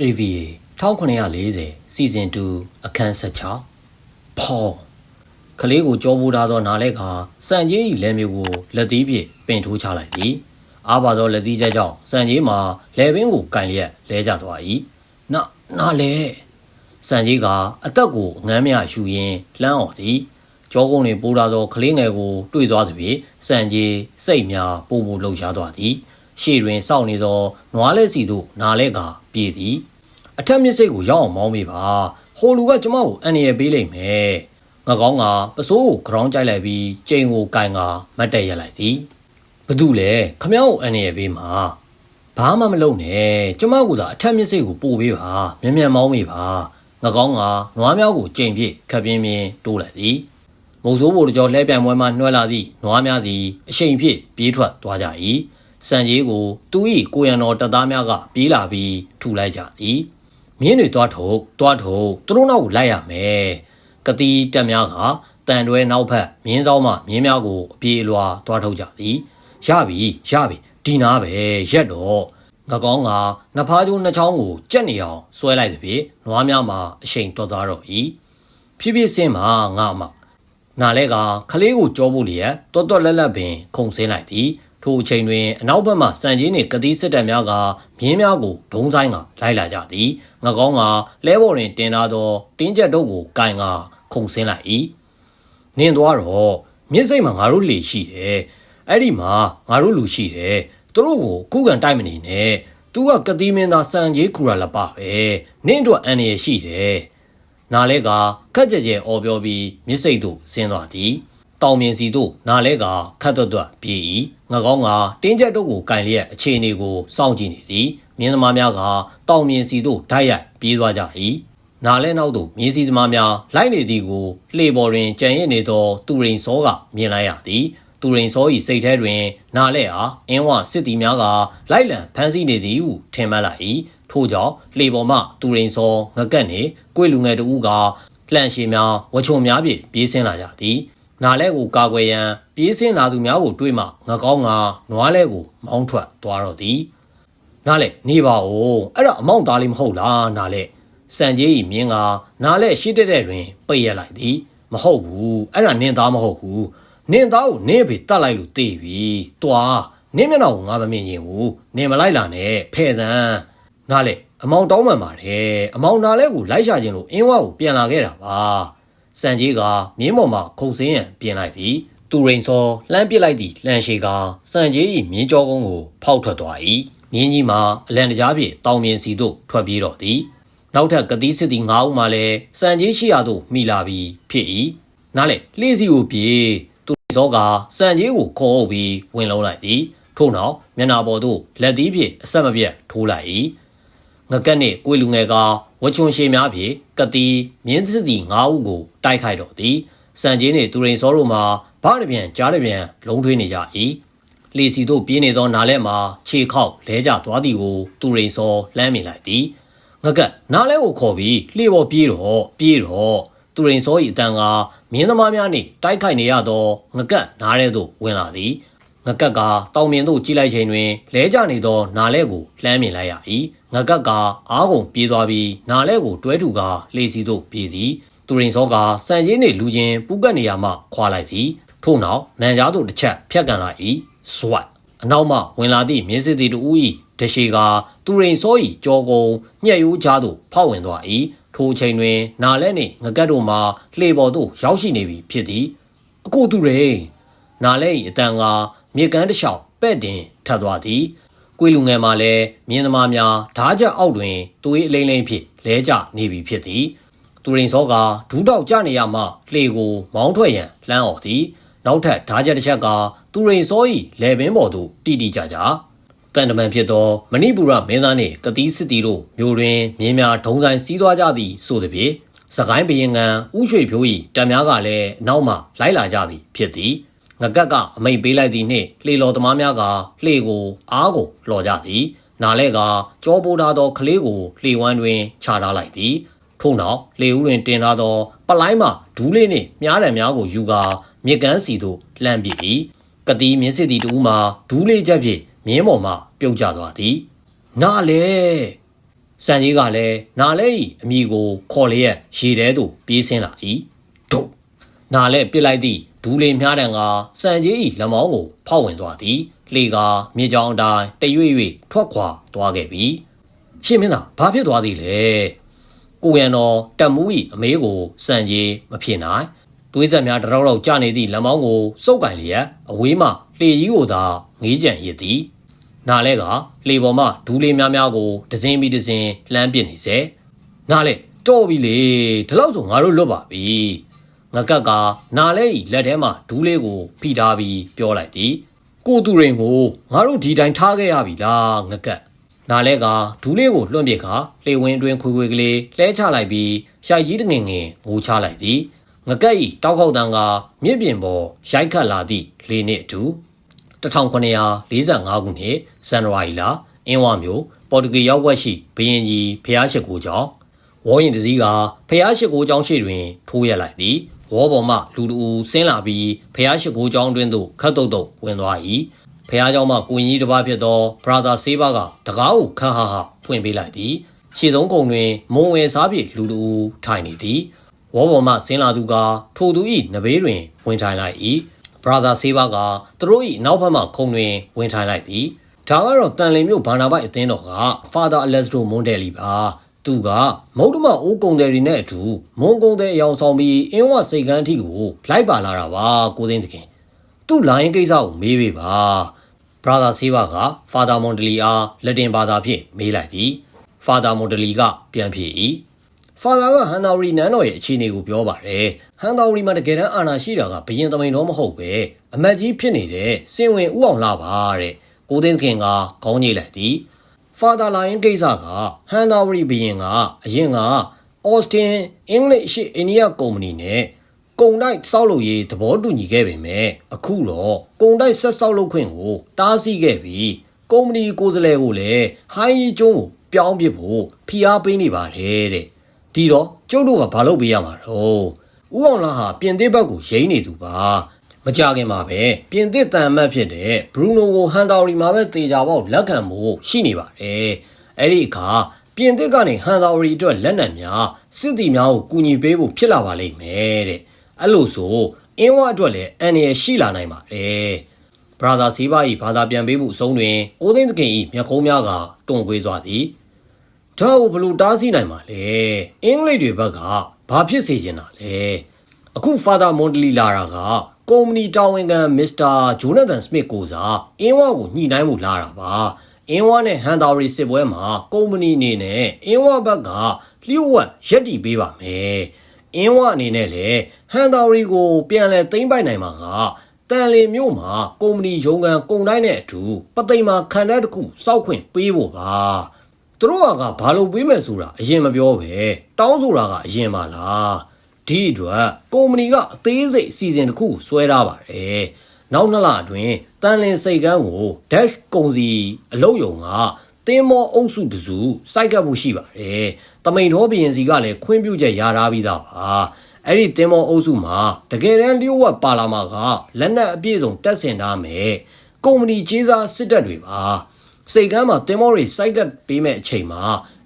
AVA 1940 Season 2အခန်း16ဖော်ကလေးကိုကြောပိုးထားသောနားလဲကစံကြီး၏လက်မျိုးကိုလက်သီးဖြင့်ပင်ထိုးချလိုက်သည်အားပါသောလက်သီးချက်ကြောင့်စံကြီးမှာလယ်ပင်ကိုကင်လျက်လဲကျသွား၏နာနာလဲစံကြီးကအသက်ကိုငမ်းမြယူရင်းလှမ်းអော်သည်ကြောကုန်းတွင်ပိုးထားသောကလေးငယ်ကိုတွေ့သွားသည်ဖြင့်စံကြီးစိတ်များပို့ပို့လှုပ်ရှားသွားသည်ရှေ့တွင်စောင့်နေသောနွားလဲစီတို့နားလဲကပြေးသည် အထက်မြစ်စိတ်ကိုရောက်အောင်မောင်းမိပါဟိုလူကကျမကိုအန်ရယ်ပေးလိုက်မယ်ငကောင်းကပစိုးကိုခေါင်းကြိုက်လိုက်ပြီးကျိန်ကိုကင်ကမတ်တက်ရက်လိုက်သည်ဘသူလဲခမ ्या ကိုအန်ရယ်ပေးမှာဘာမှမလုပ်နဲ့ကျမကသာအထက်မြစ်စိတ်ကိုပို့ပေးပါမြန်မြန်မောင်းမိပါငကောင်းကနွားမြောက်ကိုကျိန်ပြစ်ခပ်ပြင်းပြင်းတိုးလိုက်သည်မုံစိုးဘိုတကြောလှဲပြန်ပွဲမှနှွှဲလာသည့်နွားများသည်အရှိန်ဖြင့်ပြေးထွက်သွားကြ၏စံကြီးကိုသူ၏ကိုရံတော်တပ်သားများကပြေးလာပြီးထူလိုက်ကြသည် မြင်းတွေသွားထုတ်သွားထုတ်သူတို့နောက်ကိုလိုက်ရမယ်ကတိတက်များကတန်တွဲနောက်ဖက်မြင်းဆောင်မှမြင်းများကိုအပြေးအလွှာသွားထုတ်ကြသည်ရပြီရပြီဒီနာပဲရက်တော့ငကောင်းကနဖားကျိုးနှချောင်းကိုကြက်နေအောင်ဆွဲလိုက်သည်ဖြင့်နွားများမှာအရှိန်တော်သွားတော့၏ဖြည်းဖြည်းစင်းမှာငါအမနာလဲကခလေးကိုကြောဖို့လျက်တော်တော်လက်လက်ပင်ခုံဆင်းလိုက်သည် ထိုအချိန်တွင်အနောက်ဘက်မှစံကြီးနှင့်ကတိစစ်တပ်များကမြင်းများကိုဒုံဆိုင်ကလိုက်လာကြသည်ငကောင်းကလဲဘော်တွင်တင်ထားသောတင်းကျပ်တို့ကိုကင်ကခုံဆင်းလိုက်၏နင်းသွားတော့မြင်းစိတ်မှာငါတို့လေရှိတယ်အဲ့ဒီမှာငါတို့လူရှိတယ်သူတို့ကိုကုကန်တိုက်မနေနဲ့သူကကတိမင်းသားစံကြီးခူရလပပဲနင်းအတွက်အန်ရရှိတယ်နာလဲကခက်ကြဲကြဲအော်ပြောပြီးမြစ်စိတ်သို့ဆင်းသွားသည် တောင်မြင်စီတို့နားလဲကခတ်တွတ်တွတ်ပြေး၏ငကောင်းကတင်းကျပ်တို့ကိုကင်လျက်အခြေအနေကိုစောင့်ကြည့်နေသည်မြင်းသမားများကတောင်မြင်စီတို့ဓာတ်ရိုက်ပြေးသွားကြ၏နားလဲနောက်သို့မြင်းစီသမားများလိုက်နေသည်ကိုလှေပေါ်တွင်ကြံရစ်နေသောသူရိန်စောကမြင်လိုက်ရသည်သူရိန်စော၏စိတ်ထဲတွင် နားလဲအားအင်းဝစစ်တီများကလိုက်လံဖမ်းဆီးနေသည်ဟုထင်မှတ်လိုက်၏ထို့ကြောင့်လှေပေါ်မှသူရိန်စောငကက်နှင့်ကိုယ်လူငယ်တို့ကလှန်ရှည်များဝချုံများဖြင့်ပြေးဆင်းလာကြသည် နားလဲကိုကာကွယ်ရန်ပြေးဆင်းလာသူများကိုတွေးမှငကောင်းကနွားလဲကိုမောင်းထွက်သွားတော့သည်နားလဲနေပါဦးအဲ့ဒါအမောင့်သားလေးမဟုတ်လားနားလဲစံကြီးဤမြင်းကနားလဲရှိတဲ့တဲ့တွင်ပိတ်ရက်လိုက်သည်မဟုတ်ဘူးအဲ့ဒါနင်းသားမဟုတ်ဘူးနင်းသားကိုနင်းဖေတတ်လိုက်လို့တေးပြီတွားနင်းမျက်နှာကိုငါမမြင်ရင်ဘူးနင်းမလိုက်လာနဲ့ဖဲ့စမ်းနားလဲအမောင်တောင်းမှန်ပါတယ်အမောင်နားလဲကိုလိုက်ရှာခြင်းလို့အင်းဝါကိုပြန်လာခဲ့တာပါ စံကြီးကမြင်းပေါ်မှာခုံစင်းရန်ပြင်လိုက်သည်သူရိန်စောလှမ်းပစ်လိုက်သည့်လန်ရှည်ကစံကြီး၏မြင်းကြောကုန်းကိုဖောက်ထွက်သွား၏မြင်းကြီးမှာအလံတကြားဖြင့်တောင်မြင်စီသို့ထွက်ပြေးတော့သည်နောက်ထပ်ကတိစစ်သည်၅ဦးမှလည်းစံကြီးရှိရာသို့မိလာပြီးဖြစ်၏နားလေလှေစီကိုပြေးသူရိန်စောကစံကြီးကိုခေါ်အုပ်ပြီးဝင်လုံးလိုက်သည်ထို့နောက်မျက်နာပေါ်သို့လက်သီးဖြင့်အဆက်မပြတ်ထိုးလိုက်၏ ငကက်နှင့်ကိုယ်လူငယ်ကဝချွန်ရှည်များဖြင့်ကတိမြင်းစစ်သည်၅ဦးကိုတိုက်ခိုက်တော့သည်စံကြီးနှင့်သူရိန်စောတို့မှာဗရပြန်ကြားရပြန်လုံးထွေးနေကြ၏လီစီတို့ပြင်းနေသောနားလဲမှာခြေခောက်လဲကျသွားသည်ကိုသူရိန်စောလှမ်းမြင်လိုက်သည်ငကက်နားလဲကိုခေါ်ပြီးလှေပေါ်ပြေးတော့ပြေးတော့သူရိန်စော၏အတန်ကမြင်းသမားများနှင့်တိုက်ခိုက်နေရသောငကက်နားထဲသို့ဝင်လာသည်ငကက်ကတောင်မြင်သို့ကြည့်လိုက်ချိန်တွင်လဲကျနေသောနားလဲကိုလှမ်းမြင်လိုက်ရ၏ ငကက်ကအားကုန်ပြေးသွားပြီးနားလဲကိုတွဲထူကာလှေစီသို့ပြေးသည်သူရင်စောကစံကြီးနှင့်လူချင်းပူးကတ်နေရမှခွာလိုက်သည်ထို့နောက်နန်ကြားသို့တစ်ချက်ဖြတ်ကန်လိုက်၏ဇွတ်အနောက်မှဝင်လာသည့်မြင်းစစ်သည်တူ၏တရှိကသူရင်စော၏ကြောကုံညှက်ရိုးကြားသို့ဖောက်ဝင်သွား၏ထိုချိန်တွင်နာလဲနှင့်ငကက်တို့မှလှေပေါ်သို့ရောက်ရှိနေပြီဖြစ်သည်အကိုသူရိန်နာလဲ၏အတန်ကမြေကမ်းတစ်လျှောက်ပဲ့တင်ထပ်သွားသည် ကွေလူငယ်မှလည်းမြင်းသမားများဓားချက်အောက်တွင်သွေးအလိမ့်လိမ့်ဖြင့်လဲကျနေပြီဖြစ်သည်သူရင်စောကဒူးတောက်ကြနေရမှလှေကိုမောင်းထွက်ရန်လှမ်းអော်သည်နောက်ထပ်ဓားချက်တစ်ချက်ကသူရင်စော၏လယ်ပင်ပေါ်သို့တိတိကျကျတန်တမန်ဖြစ်သောမဏိပူရမင်းသားနှင့်ကတိစစ်တီတို့မျိုးတွင်မြင်းများဒုံဆိုင်စီးသွားကြသည်ဆိုသည်ဖြင့်စကိုင်းဘရင်ငံဥရွှေဖြိုး၏တံများကလည်းနောက်မှလိုက်လာကြပြီဖြစ်သည် ငကက်ကအမိတ်ပေးလိုက်သည်နှင့်လှေလော်သမားများကလှေကိုအားကိုလော်ကြသည်နာလဲကကြောပိုးထားသောကလေးကိုလှေဝမ်းတွင်ခြာထားလိုက်သည်ထို့နောက်လေဦးတွင်တင်ထားသောပလိုင်းမှဒူးလေးနှင့်မြားတံများကိုယူကာမြစ်ကမ်းစီသို့လှမ်းပစ်၏ကတိမြင်းစစ်တီတူမှဒူးလေးချက်ဖြင့်မြင်းပေါ်မှပြုတ်ကျသွားသည်နာလေစံကြီးကလည်းနာလဲဤအမိကိုခေါ်လျက်ရေထဲသို့ပြေးဆင်းလာ၏တို့နာလဲပစ်လိုက်သည့် ဒူးလေးမြားတံကစံကြီးဤလက်မောင်းကိုဖောက်ဝင်သွားသည်လေကမြေကြောင်အတိုင်းတရွေ့ရွေ့ထွက်ခွာသွားခဲ့ပြီရှင်မင်းသားဘာဖြစ်သွားသည်လဲကိုရန်တော်တက်မူးဤအမေးကိုစံကြီးမဖြစ်နိုင်သွေးဆက်များတရောက်တော့ကျနေသည့်လက်မောင်းကိုစုပ်ကင်လျက်အဝေးမှလှေကြီးကိုသာငေးကြံရစ်သည်နားလဲကလေပေါ်မှာဒူးလေးများများကိုဒဇင်းပြီးဒဇင်းလှမ်းပစ်နေစေနားလဲတော့ပြီလေဒီလောက်ဆိုငါတို့လွတ်ပါပြီ ငကက်ကနားလဲဤလက်ထဲမှာဒူးလေးကိုဖိထားပြီးပြောလိုက်သည်ကိုသူရင်ကိုငါတို့ဒီတိုင်းထားခဲ့ရပြီလားငကက်နားလဲကဒူးလေးကိုလွှင့်ပစ်ခါလေဝင်းအတွင်းခွေခွေကလေးလှဲချလိုက်ပြီးရှိုက်ကြီးတငင်ငင်ငိုချလိုက်သည်ငကက်ဤတောက်ခောက်တန်းကမြစ်ပြင်ပေါ်ရိုက်ခတ်လာသည့်လေနှင့်အတူ1945ခုနှစ်ဇန်နဝါရီလအင်းဝမြို့ပေါ်တူဂီရောက်ွက်ရှိဘရင်ကြီးဖျားရှိခိုးကြောင်းဝေါ်ရင်တစည်းကဖျားရှိခိုးကြောင်းရှိတွင်ထိုးရက်လိုက်သည် ဝေါ်ပေါ်မှလူလူဆင်းလာပြီးဖះရှိခိုးကျောင်းတွင်သို့ခတ်တုတ်တုတ်ဝင်သွား၏ဖះကျောင်းမှကိုရင်ကြီးတစ်ပါးဖြစ်သော brother ဆေးပါးကတကားကိုခန်းဟာဟာဖွင့်ပေးလိုက်သည်ရှေ့ဆုံးကုံတွင်မုံဝယ်စားပြေလူလူထိုင်နေသည်ဝေါ်ပေါ်မှဆင်းလာသူကထိုသူ၏နဘေးတွင်ဝင်ထိုင်လိုက်၏ brother ဆေးပါးကသူတို့၏နောက်ဘက်မှခုံတွင်ဝင်ထိုင်လိုက်သည်ဒါကတော့တန်လင်မြို့ဘာနာပိုက်အသင်းတော်က Father Alessandro Mondelli ပါ သူကမုတ်တမအိုးကုံတယ်တွေနဲ့အတူမုံကုံတယ်အယောင်ဆောင်ပြီးအင်းဝစိတ်ကန်းအထိကိုလိုက်ပါလာတာပါကိုသိန်းသခင်သူ့လိုင်းကိစ္စကိုမေးပေးပါဘရာသာဆေးဘာကဖာသာမွန်ဒလီအားလက်တင်ဘာသာဖြင့်မေးလိုက်သည်ဖာသာမွန်ဒလီကပြန်ဖြေ၏ဖာသာကဟန်တာရီနန်းတော်ရဲ့အခြေအနေကိုပြောပါတယ်ဟန်တာရီမှာတကယ်တမ်းအာဏာရှိတာကဘရင်သမိန်တော်မဟုတ်ပဲအမတ်ကြီးဖြစ်နေတဲ့စင်ဝင်ဥအောင်လာပါတဲ့ကိုသိန်းခင်ကခေါင်းညိတ်လိုက်သည် ဖာသာလိုင်းကိစ္စကဟန်တာရီဘရင်ကအရင်ကအော်စတင်အင်္ဂလိပ်ရှိအိန္ဒိယကုမ္ပဏီနဲ့ကုံတိုက်စောက်လုပ်ရေးသဘောတူညီခဲ့ပေမဲ့အခုတော့ကုံတိုက်ဆက်စောက်လုပ်ခွင့်ကိုတားဆီးခဲ့ပြီးကုမ္ပဏီကိုယ်စားလှယ်ကိုလည်းဟိုင်းရီကျုံးကိုပြောင်းပစ်ဖို့ဖိအားပေးနေပါတယ်တဲ့ဒီတော့ကျုပ်တို့ကဘာလုပ်ပေးရမှာတော့ဦးအောင်လာဟာပြင်သစ်ဘက်ကိုရိမ့်နေသူပါ မကြခင်မှာပဲပြင်သစ်တန်အမတ်ဖြစ်တဲ့ဘရူနိုကိုဟန်တာရီမှာပဲတေချာပေါက်လက်ခံဖို့ရှိနေပါတယ်အဲ့ဒီအခါပြင်သစ်ကနေဟန်တာရီအတွက်လက်နက်များစစ်တီများကိုကူညီပေးဖို့ဖြစ်လာပါလိမ့်မယ်တဲ့အဲ့လိုဆိုအင်းဝအတွက်လည်းအန်ရရှိလာနိုင်ပါတယ်ဘရာသာစီးပါဤဘာသာပြန်ပေးမှုအဆုံးတွင်ကိုသိန်းသခင်ဤမျက်ခုံးများကတွန့်ကွေးသွားသည်ဒါကိုဘလို့တားဆီးနိုင်မှာလဲအင်္ဂလိပ်တွေဘက်ကဘာဖြစ်စေချင်တာလဲအခုဖာသာမွန်ဒလီလာတာက ကုမ္ပဏီတာဝန်ခံမစ္စတာဂျိုနသန်စမစ်ကိုစားအင်းဝကိုညှိနှိုင်းမှုလာတာပါအင်းဝနဲ့ဟန်တာရီစစ်ပွဲမှာကုမ္ပဏီအနေနဲ့အင်းဝဘက်ကလျှို့ဝှက်ရက်တီပေးပါမယ်အင်းဝအနေနဲ့လည်းဟန်တာရီကို ပြန်လဲသိမ့်ပိုက်နိုင်မှာကတန်လီမြို့မှာကုမ္ပဏီရုံးကန်ကုန်တိုင်းနဲ့အတူပသိမ်မှာခံတဲ့တစ်ခုစောက်ခွင့်ပေးဖို့ပါသူတို့ကဘာလို့ပေးမယ်ဆိုတာအရင်မပြောပဲတောင်းဆိုတာကအရင်ပါလား ဒီအတွက်ကုမ္ပဏီကအသေးစိတ်အစီအစဉ်တစ်ခုဆွဲထားပါတယ်နောက်နှစ်လအတွင်းတန်လင်စိတ်ကန်းကို dash ကုံစီအလုတ်ယုံကတင်းမောအုပ်စုတစုစိုက်ကပ်ဖို့ရှိပါတယ်။တမိန်တော်ဘရင်စီကလည်းခွင့်ပြုချက်ရထားပြီးသားပါ။အဲ့ဒီတင်းမောအုပ်စုမှာတကယ်တမ်းလျှို့ဝှက်ပါလာမှာကလက်နက်အပြည့်စုံတက်ဆင်ထားမယ်။ကုမ္ပဏီကြီးစားစစ်တပ်တွေပါ။စိတ်ကမ်းမှာတင်းမောတွေစိုက်ကပ်ပေးမဲ့အချိန်မှာ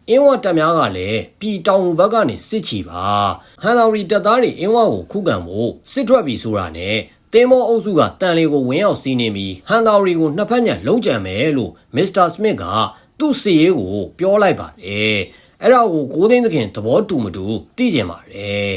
အင်းဝတက်များကလည်းပြည်တောင်ဘက်ကနေစစ်ချီပါဟန်လော်ရီတပ်သားတွေအင်းဝကိုခုခံဖို့စစ်ထွက်ပြီးဆိုတာနဲ့တင်းမောအုပ်စုကတန်လီကိုဝင်းရောက်စီးနေပြီးဟန်တော်ရီကိုနှစ်ဖက်ညလုံးကြံမယ်လို့မစ္စတာစမစ်ကသူ့စီရေးကိုပြောလိုက်ပါတယ်အဲ့ဒါကိုကိုသိန်းသခင်သဘောတူမတူသိကြပါတယ်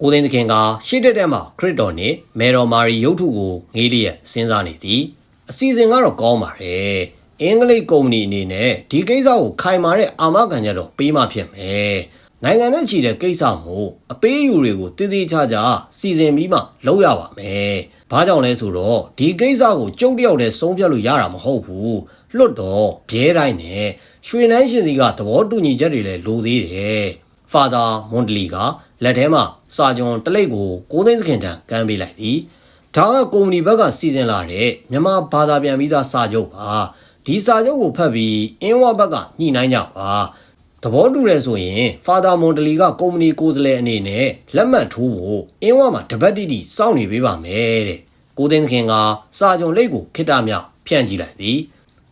ကိုသိန်းသခင်ကရှေ့တက်တက်မှာခရစ်တော်နဲ့မေတော်မာရီရုပ်ထုကိုငေးလျက်စဉ်းစားနေသည်အစီအစဉ်ကတော့ကောင်းပါတယ် အင်္ဂလိပ်ကုမ္ပဏီအနေနဲ့ဒီကိစ္စကိုခိုင်မာတဲ့အာမခံချက်တော့ပေးမှဖြစ်မယ်နိုင်ငံနဲ့ချီတဲ့ကိစ္စမို့အပေးအယူတွေကိုတည်တည်ချာချာစီစဉ်ပြီးမှလုပ်ရပါမယ်။ဘာကြောင့်လဲဆိုတော့ဒီကိစ္စကိုကြုံတယောက်တည်းဆုံးဖြတ်လို့ရတာမဟုတ်ဘူး။လွတ်တော့ဘဲတိုင်းနဲ့ရွှေနှန်းရှင်စီကသဘောတူညီချက်တွေလည်းလိုသေးတယ်။ဖာသာမွန်ဒလီကလက်ထဲမှာစာကြွန်တလိပ်ကိုကိုသိန်းသခင်တန်ကမ်းပေးလိုက်သည်။ဒါကကုမ္ပဏီဘက်ကစီစဉ်လာတဲ့မြန်မာဘာသာပြန်ပြီးသားစာချုပ်ပါ။ ဒီစာချုပ်ကိုဖတ်ပြီးအင်းဝဘက်ကညှိနှိုင်းကြပါ။သဘောတူရဲဆိုရင်ဖာသာမွန်ဒလီကကုမ္ပဏီကိုယ်စားလှယ်အနေနဲ့လက်မှတ်ထိုးဖို့အင်းဝမှာတပတ်တိတိစောင့်နေပေးပါမယ်တဲ့ကိုသိန်းခင်ကစာကြုံလိတ်ကိုခိတ္တမြောက်ဖြန့်ကြည့်လိုက်သည်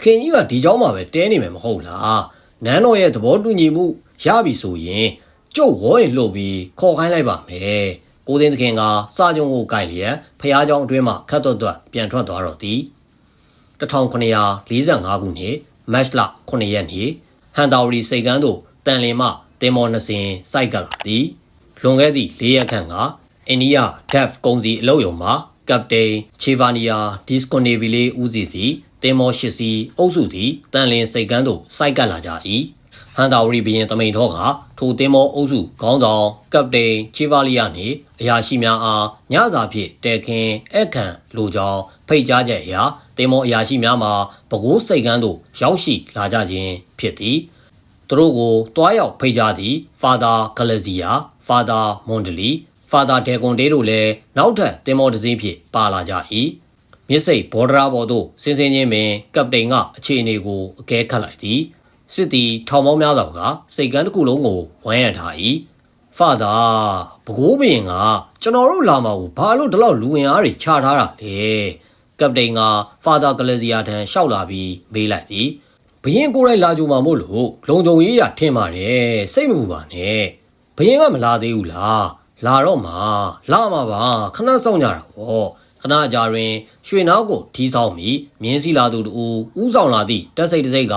ခင်ကြီးကဒီเจ้าမှာပဲတဲနေမယ်မဟုတ်လား နန်းတော်ရဲ့သဘောတူညီမှုရပြီဆိုရင်ကျုပ်ဝေါ်ရင်လှုပ်ပြီးခေါ်ခိုင်းလိုက်ပါမယ်ကိုသိန်းသခင်ကစာကြုံကိုကြိုက်လျက်ဖះเจ้าအတွင်းမှခတ်တော့တော့ပြန်ထွက်သွားတော့သည် 1945ခုနှစ်မတ်လ9ရက်နေ့ဟန်တာဝရီစိတ်ကမ်းသို့တန်လင်မှတင်မော်နှစင်စိုက်ကလာသည်လွန်ခဲ့သည့်၄ရက်ခန့်ကအိန္ဒိယဒက်ဖ်ကုံစီအလုပ်ရုံမှာကပတိန်ချေဗာနီယာဒီစကွန်နေဗီလေးဦးစီးသည်တင်မော်ရှစ်စီအုပ်စုသည်တန်လင်စိတ်ကမ်းသို့စိုက်ကလာကြ၏ ဟန်တာဝရီဘရင်တမိန်တော်ကထိုတင်မောအုပ်စုခေါင်းဆောင်ကပတိန်ချေဗာလီယာနှင့်အရာရှိများအားညစာဖြင့်တဲခင်အခန့်လိုကြောင်းဖိတ်ကြားချက်အရာတင်မောအရာရှိများမှာပကိုးစိတ်ကမ်းသို့ရောက်ရှိလာကြခြင်းဖြစ်သည်သူတို့ကိုတွားရောက်ဖိတ်ကြားသည့်ဖာသာဂလဇီယာဖာသာမွန်ဒလီဖာသာဒေကွန်တေးတို့လည်းနောက်ထပ်တင်မောတစ်စင်းဖြင့်ပါလာကြ၏မြစ်စိတ်ဘော်ဒရာဘော်သို့ဆင်းဆင်းချင်းပင်ကပတိန်ကအခြေအနေကိုအကဲခတ်လိုက်သည် စစ်သည်ထောင်ပေါင်းများစွာကစိတ်ကမ်းတစ်ခုလုံးကိုဝမ်းရံထား၏ဖာသာဘကိုးဘရင်ကကျွန်တော်တို့လာမှာကိုဘာလို့ဒီလောက်လူဝင်အားတွေခြားထားတာလဲကပတိန်ကဖာသာကလဇီယာထံရှောက်လာပြီးမေးလိုက်သည်ဘရင်ကိုယ်တိုင်လာကြမှာမို့လို့လုံုံရေးရထင်ပါတယ်စိတ်မပူပါနဲ့ဘရင်ကမလာသေးဘူးလားလာတော့မှာလာမှာပါခဏစောင့်ကြတာပေါ့ခဏကြာတွင် ရွှေနောက်ကိုထီးဆောင်ပြီးမြင်းစီလာသူတူဥဆောင်လာသည့်တက်စိတ်တစိတ်က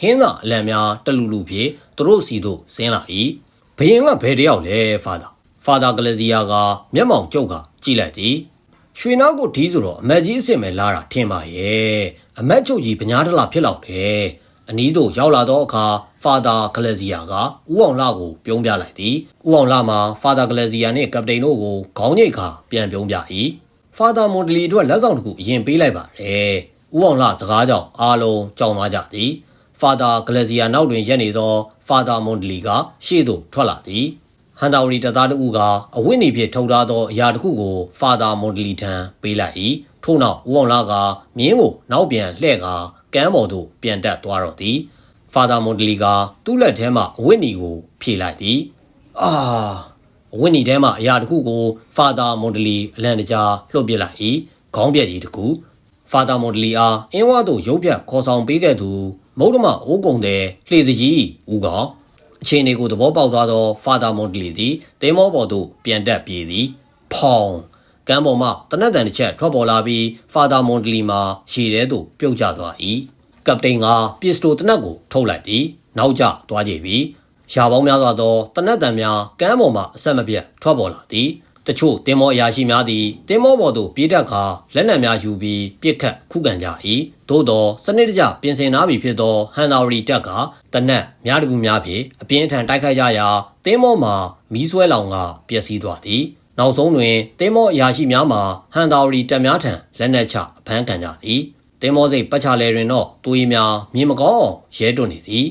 ဟင်းသာအလံများတလူလူဖြင့်သူတို့စီသို့ဆင်းလာ၏ဘယင်ကဘယ်တယောက်လဲဖာသာဖာသာကလစီယာကမျက်မှောင်ကျုပ်ကကြည့်လိုက်သည်ရွှေနောက်ကိုထီးဆိုတော့အမက်ကြီးအစ်စ်မဲ့လာတာထင်ပါရဲ့အမက်ချုပ်ကြီးပညာတလာဖြစ်လောက်တယ်အနီးသို့ရောက်လာသောအခါဖာသာဂလက်ဇီယာကဥအောင်လာကိုပြုံးပြလိုက်သည်ဥအောင်လာမှာဖာသာဂလက်ဇီယာနှင့်ကပတိန်တို့ကိုခေါင်းညိတ်ခါပြန်ပြုံးပြ၏ဖာသာမွန်ဒလီအတွက်လက်ဆောင်တစ်ခုအရင်ပေးလိုက်ပါတယ်ဥအောင်လာစကားကြောင့်အားလုံးကြောင်သွားကြသည် ဖာသာဂလက်ဇီယာနောက်တွင်ရက်နေသောဖာသာမွန်ဒလီကရှေ့သို့ထွက်လာသည်ဟန်တာဝရီတသားတဦးကအဝိနေဖြင့်ထုတ်ထားသောအရာတစ်ခုကိုဖာသာမွန်ဒလီထံပေးလိုက်၏ထို့နောက်ဦးအောင်လာကမြင်းကိုနောက်ပြန်လှည့်ကာကမ်းပေါ်သို့ပြန်တက်သွားတော့သည်ဖာသာမွန်ဒလီကသူ့လက်ထဲမှအဝိနီကိုဖြေလိုက်သည်အာအဝိနီထဲမှအရာတစ်ခုကိုဖာသာမွန်ဒလီအလံတကြားလှုပ်ပစ်လိုက်၏ခေါင်းပြက်ကြီးတစ်ခုဖာသာမွန်ဒလီအားအင်းဝါသို့ရုပ်ပြတ်ခေါ်ဆောင်ပေးခဲ့သူ မုဒ္ဓမအိုးကုံတဲ့လှေစကြီးဦးကောင်အခြေအနေကိုသဘောပေါက်သွားသောဖာသာမွန်ဒလီသည်တေမောပေါ်သို့ပြန်တက်ပြေးသည်ဖောင်ကမ်းပေါ်မှတနက်တန်တစ်ချက်ထွက်ပေါ်လာပြီးဖာသာမွန်ဒလီမှာရေထဲသို့ပြုတ်ကျသွား၏ကပတိန်ကပစ္စတိုတနက်ကိုထုတ်လိုက်သည်နောက်ကျသွားကြပြီရာပေါင်းများစွာသောတနက်တန်များကမ်းပေါ်မှအဆက်မပြတ်ထွက်ပေါ်လာသည် တချို့တင်မောအရာရှိများသည်တင်မောပေါ်သို့ပြေးတက်ကာလက်နက်များယူပြီးပြစ်ခတ်ခုခံကြ၏သို့သောစနစ်တကျပြင်ဆင်ထားပြီဖြစ်သောဟန်နာရီတက်ကတနက်များတကူများဖြင့်အပြင်းထန်တိုက်ခိုက်ကြရာတင်မောမှာမီးဆွဲလောင်ကပျက်စီးသွားသည်နောက်ဆုံးတွင်တင်မောအရာရှိများမှာဟန်တာရီတက်များထံလက်နက်ချအဖမ်းခံကြသည်တင်မောစိတ်ပတ်ချလဲတွင်တော့သူရီများမြင်မကောင်းရဲတွန်းနေသည်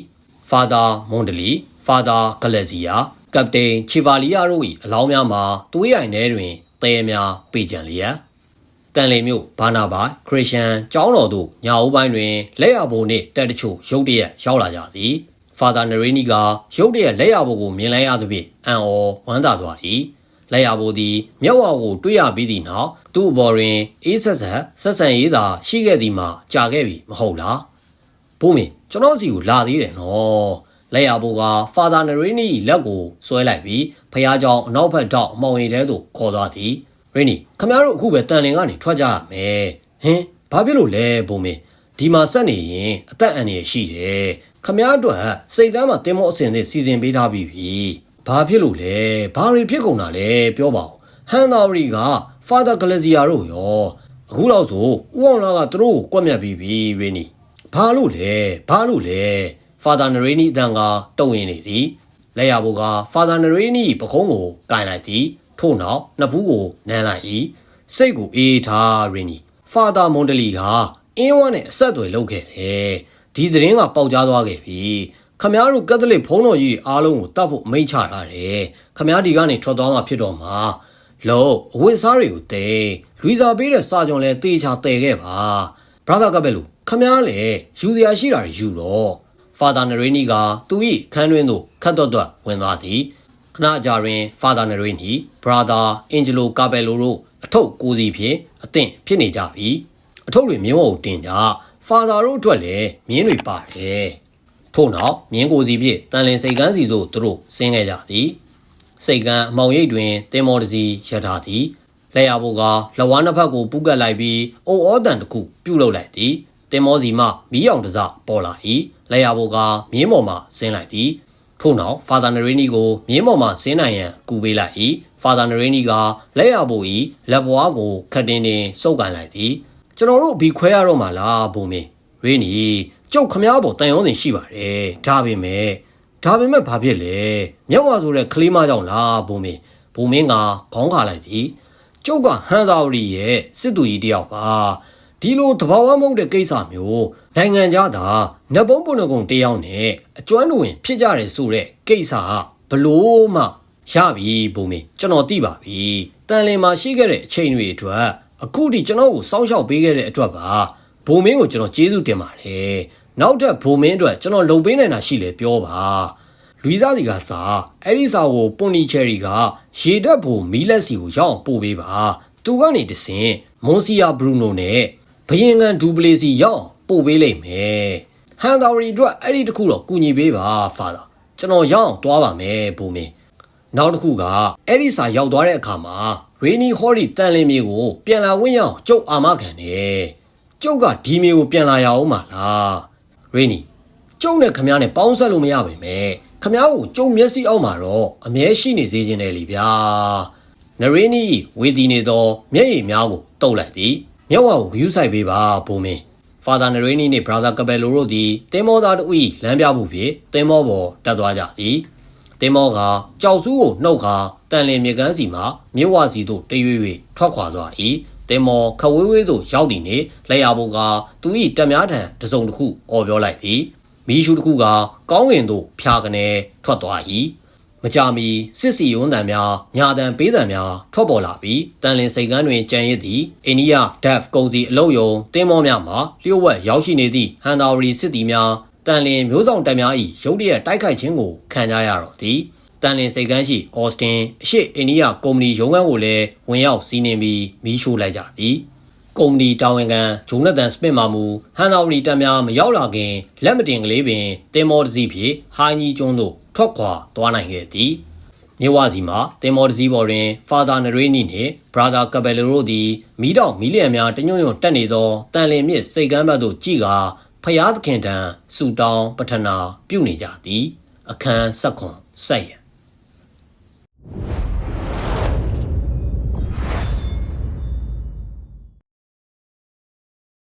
ဖာသာမွန်ဒလီဖာသာဂလက်ဇီယာ ကပတိန်ချီဗာလီယာတို့၏အလောင်းများမှာသွေးရိုင်ထဲတွင်တဲများပေးကြံလျက်တန်လီမျိုးဘာနာဘာခရစ်ယာန်ကျောင်းတော်တို့ညာအိုးပိုင်းတွင်လက်ရဘုံနှင့်တက်တချို့ရုတ်တရက်ရောက်လာကြသည်ဖာသာနရီနီကရုတ်တရက်လက်ရဘုံကိုမြင်လိုက်ရသဖြင့်အံ့ဩဝမ်းသာသွား၏လက်ရဘိုသည်မျက်ဝါကိုတွေ့ရပြီးသည့်နောက်သူ့အပေါ်တွင်အေးဆက်ဆက်ဆက်ဆံရေးသာရှိခဲ့သည်မှာကြာခဲ့ပြီမဟုတ်လားဘိုးမင်းကျွန်တော်စီကိုလာသေးတယ်နော် လက်ရဘိုကဖာသာနရီနီလက်ကိုဆွဲလိုက်ပြီးဖះကြောင်အနောက်ဘက်ထောက်မောင်ရင်တဲသို့ခေါ်သွားသည်ရီနီခမရတို့အခုပဲတန်လင်ကနေထွက်ကြရမယ်ဟင်ဘာဖြစ်လို့လဲဘုံမင်းဒီမှာဆက်နေရင်အသက်အန္တရာယ်ရှိတယ်ခမရတို့ကစိတ်သားမှာတင်းမောအစင်နဲ့စီစဉ်ပေးထားပြီးပြီဘာဖြစ်လို့လဲဘာတွေဖြစ်ကုန်တာလဲပြောပါဦးဟန်နာရီကဖာသာဂလစီယာတို့ရောအခုလောက်ဆိုဥအောင်လာကသူတို့ကိုကွက်မြတ်ပြီးပြီရီနီဘာလို့လဲဘာလို့လဲ ဖာသာနရီနီအတန်ကတုံရင်နေသည်လက်ရဘိုကဖာသာနရီနီပခုံးကိုကင်လိုက်သည်ထို့နောက်နှစ်ဘူးကိုနမ်းလိုက်၏စိတ်ကိုအေးထားရင်းနီဖာသာမွန်ဒလီကအင်းဝမ်းနဲ့အဆက်အသွယ်လုပ်ခဲ့တယ်ဒီသတင်းကပေါက်ကြားသွားခဲ့ပြီခမားတို့ကက်သလစ်ဘုန်းတော်ကြီးတွေအားလုံးကိုတတ်ဖို့အမိန့်ချထားတယ်ခမားဒီကနေထွက်သွားမှဖြစ်တော့မှာလို့အဝတ်စားတွေကိုတဲလူစားပေးတဲ့စာကြော်လဲတေချာတဲခဲ့ပါဘရာသာကပဲလို့ခမားလည်းယူစရာရှိတာတွေယူတော့ ဖာသာနရီနီကသူ၏ခန်းတွင်းသို့ခတ်တော့တော့ဝင်သွားသည်ခဏကြာတွင်ဖာသာနရီနီဘရာသာအင်ဂျလိုကာဘယ်လိုတို့အထုပ်ကိုစီဖြင့်အသင့်ဖြစ်နေကြပြီအထုပ်တွေမြင်းဝုံတင်ကြဖာသာတို့အတွက်လည်းမြင်းတွေပါတယ်ထို့နောက်မြင်းကိုစီဖြင့်တန်လင်စိတ်ကန်းစီသို့သူတို့ဆင်းခဲ့ကြသည်စိတ်ကန်းအမောင်ရိပ်တွင်တင်မော်တစီရထားသည်လက်ရဘိုကလဝါနှစ်ဖက်ကိုပူးကပ်လိုက်ပြီးအုံဩတန်တစ်ခုပြုတ်လုလိုက်သည်တင်မောစီမှမီးအောင်တစပေါ်လာ၏ လက်ရဘိုကမြင်းပေါ်မှဆင်းလိုက်သည်ထို့နောက်ဖာသာနရီနီကိုမြင်းပေါ်မှဆင်းနိုင်ရန်ကူပေးလိုက်၏ဖာသာနရီနီကလက်ရဘို၏လက်ပွားကိုခတ်တင်းတင်းစုပ်ကန်လိုက်သည်ကျွန်တော်တို့ဘီခွဲရတော့မှလားဘုံမင်းရင်းနီကျုပ်ခမားပေါ်တန်ရုံးစင်ရှိပါတယ်ဒါပေမဲ့ဒါပေမဲ့ဘာဖြစ်လဲမြောက်ဝါဆိုတဲ့ကလေးမကြောင့်လားဘုံမင်းဘုံမင်းကခေါင်းခါလိုက်သည်ကျုပ်ကဟန်သာဝရီရဲ့စစ်သူကြီးတယောက်ပါ ဒီလိုတဘာဝမဟုတ်တဲ့ကိစ္စမျိုးနိုင်ငံခြားသာနတ်ဘုံပုန်ကုံတယောက်နဲ့အကျွမ်းလူဝင်ဖြစ်ကြတယ်ဆိုတဲ့ကိစ္စကဘလို့မှရပြီဘုံမင်းကျွန်တော်သိပါပြီတန်လင်မှာရှိခဲ့တဲ့အချိန်တွေအတွက်အခုထိကျွန်တော်ကိုစောင့်ရှောက်ပေးခဲ့တဲ့အတွက်ပါဘုံမင်းကိုကျွန်တော်ကျေးဇူးတင်ပါတယ်နောက်ထပ်ဘုံမင်းအတွက်ကျွန်တော်လုံပေးနိုင်တာရှိလေပြောပါလူစားစီကစာအဲ့ဒီစာကိုပွန်နီချယ်ရီကရေတက်ဖို့မီလက်စီကိုရောက်အောင်ပို့ပေးပါသူကနေတဆင်မွန်စီယာဘရူနိုနဲ့ ဘယင်ကန်ဒူပလေစီရောက်အောင်ပို့ပေးလိမ့်မယ်ဟန်တာဝရီအတွက်အဲ့ဒီတခုတော့ကူညီပေးပါဖာသာကျွန်တော်ရောက်အောင်သွားပါမယ်ဘုံမင်းနောက်တစ်ခုကအဲ့ဒီစာရောက်သွားတဲ့အခါမှာရေနီဟော်ရီတန်လင်းမြေကိုပြန်လာဝင်ရအောင်ကျုပ်အာမခံတယ်ကျုပ်ကဒီမြေကိုပြန်လာရအောင်မလားရေနီကျုပ်နဲ့ခမ ्या နဲ့ပေါင်းဆက်လို့မရပါပဲခမ ्या ကိုကျုပ်မျက်စိအောက်မှာတော့အမြဲရှိနေစေခြင်းတယ်လीဗျာနရေနီဝေဒီနေသောမျက်ရည်များကိုတုတ်လိုက်သည် မျက်ဝါကိုဂယူးဆိုင်ပေးပါဘုံမင်းဖာသာနရေနီနှင့်ဘရာဇာကပယ်လိုတို့သည်တင်းမောသားတို့၏လမ်းပြမှုဖြင့်တင်းမောပေါ်တက်သွားကြသည်တင်မောကကြောက်စုကိုနှုတ်ခါတန်လင်မြေကမ်းစီမှမြစ်ဝစီသို့တရွေ့၍ထွက်ခွာသွား၏တင်မောခဝေးဝေးသို့ရောက်သည်နှင့်လက်ရဘုံကသူ၏တက်များထံတစုံတစ်ခုအော်ပြောလိုက်သည်မီးရှူတစ်ခုကကောင်းကင်သို့ဖြာကနေထွက်သွား၏ မကြမီစစ်စီယွန်းတံများညာတံပေးတံများထွက်ပေါ်လာပြီးတန်လင်စိတ်ကန်းတွင်ကြံရစ်သည့်အိန္ဒိယဒက်ကုံစီအလုတ်ယုံတင်းမောများမှလျှို့ဝှက်ရောက်ရှိနေသည့်ဟန်တာဝရီစစ်သည်များတန်လင်မျိုးဆောင်တပ်များ၏ရုတ်တရက်တိုက်ခိုက်ခြင်းကိုခံကြရတော့သည်တန်လင်စိတ်ကမ်းရှိအော်စတင်အရှိအိန္ဒိယကုမ္ပဏီရုံးခန်းကိုလည်းဝင်ရောက်စီးနင်းပြီးမီးရှို့လိုက်ကြသည်ကုမ္ပဏီတာဝန်ခံဂျိုနသန်စပစ်မာမူဟန်နာဝရီတပ်များမရောက်လာခင်လက်မတင်ကလေးပင်တင်မောတစီဖြင့်ဟိုင်းကြီးကျွန်းသို့ ထွက်ခွာသွားနိုင်ခဲ့သည်မြဝစီမှာတင်မောတစီပေါ်တွင်ဖာသာနရေနီနှင့်ဘရာသာကပယ်လိုတို့သည်မိတော့မီလီယံများတညွန့်ညွန့်တက်နေသောတန်လင်မြစ်စိတ်ကမ်းဘက်သို့ကြည့်ကာဖျားသခင်တံဆူတောင်းပထနာပြုနေကြသည် အခန်းဆက်ခွန်ဆက်ရန်